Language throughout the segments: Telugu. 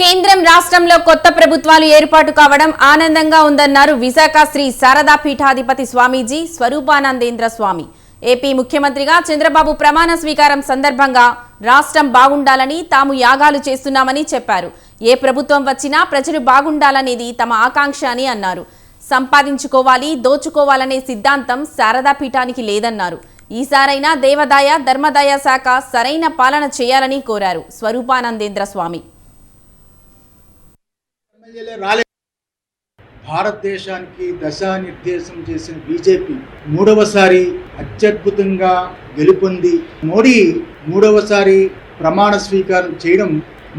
కేంద్రం రాష్ట్రంలో కొత్త ప్రభుత్వాలు ఏర్పాటు కావడం ఆనందంగా ఉందన్నారు విశాఖ శ్రీ శారదా పీఠాధిపతి స్వామీజీ స్వరూపానందేంద్ర స్వామి. ఏపీ ముఖ్యమంత్రిగా చంద్రబాబు ప్రమాణ స్వీకారం సందర్భంగా రాష్ట్రం బాగుండాలని తాము యాగాలు చేస్తున్నామని చెప్పారు. ఏ ప్రభుత్వం వచ్చినా ప్రజలు బాగుండాలనేది తమ ఆకాంక్ష అని అన్నారు. సంపాదించుకోవాలి దోచుకోవాలనే సిద్ధాంతం శారదా పీఠానికి లేదన్నారు. ఈసారైనా దేవదాయ ధర్మదాయ శాఖ సరైన పాలన చేయాలని కోరారు స్వరూపానందేంద్ర స్వామి. ఎమ్మెల్యేలే రాలేదు. భారతదేశానికి దశానిర్దేశం చేసిన బీజేపీ మూడవసారి అత్యద్భుతంగా గెలుపొంది. మోడీ మూడవసారి ప్రమాణ స్వీకారం చేయడం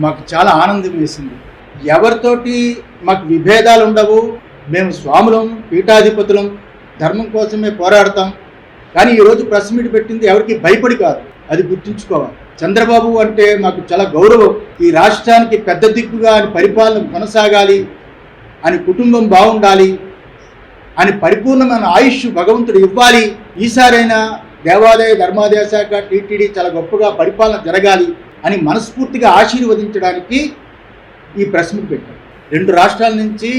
మాకు చాలా ఆనందం వేసింది. ఎవరితోటి మాకు విభేదాలు ఉండవు. మేము స్వాములం పీఠాధిపతులం ధర్మం కోసమే పోరాడతాం. కానీ ఈరోజు ప్రెస్ మీట్ పెట్టింది ఎవరికి భయపడి కాదు. అది గుర్తుంచుకోవాలి. చంద్రబాబు అంటే మాకు చాలా గౌరవం. ఈ రాష్ట్రానికి పెద్ద దిక్కుగా అని పరిపాలన కొనసాగాలి అని కుటుంబం బాగుండాలి అని పరిపూర్ణమైన ఆయుష్ భగవంతుడు ఇవ్వాలి. ఈసారైనా దేవాదాయ ధర్మాదాయ శాఖ టీటీడీ చాలా గొప్పగా పరిపాలన జరగాలి అని మనస్ఫూర్తిగా ఆశీర్వదించడానికి ఈ ప్రెస్ మీట్ పెట్టారు రెండు రాష్ట్రాల నుంచి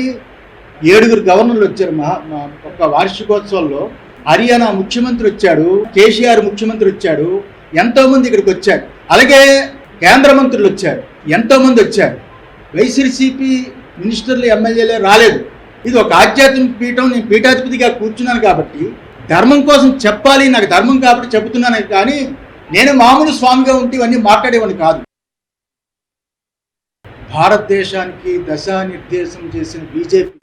ఏడుగురు గవర్నర్లు వచ్చారు. మా మా ఒక వార్షికోత్సవంలో హర్యానా ముఖ్యమంత్రి వచ్చాడు కేసీఆర్ ముఖ్యమంత్రి వచ్చాడు ఎంతోమంది ఇక్కడికి వచ్చారు. అలాగే కేంద్ర మంత్రులు వచ్చారు. ఎంతోమంది వచ్చారు. వైసీపీ మినిస్టర్లు ఎమ్మెల్యేలే రాలేదు. ఇది ఒక ఆధ్యాత్మిక పీఠం నేను పీఠాధిపతిగా కూర్చున్నాను కాబట్టి ధర్మం కోసం చెప్పాలి నాకు ధర్మం కాబట్టి చెబుతున్నాను కానీ నేను మామూలు స్వామిగా ఉంటే ఇవన్నీ మాట్లాడేవాడిని కాదు. భారతదేశానికి దశానిర్దేశం చేసిన బీజేపీ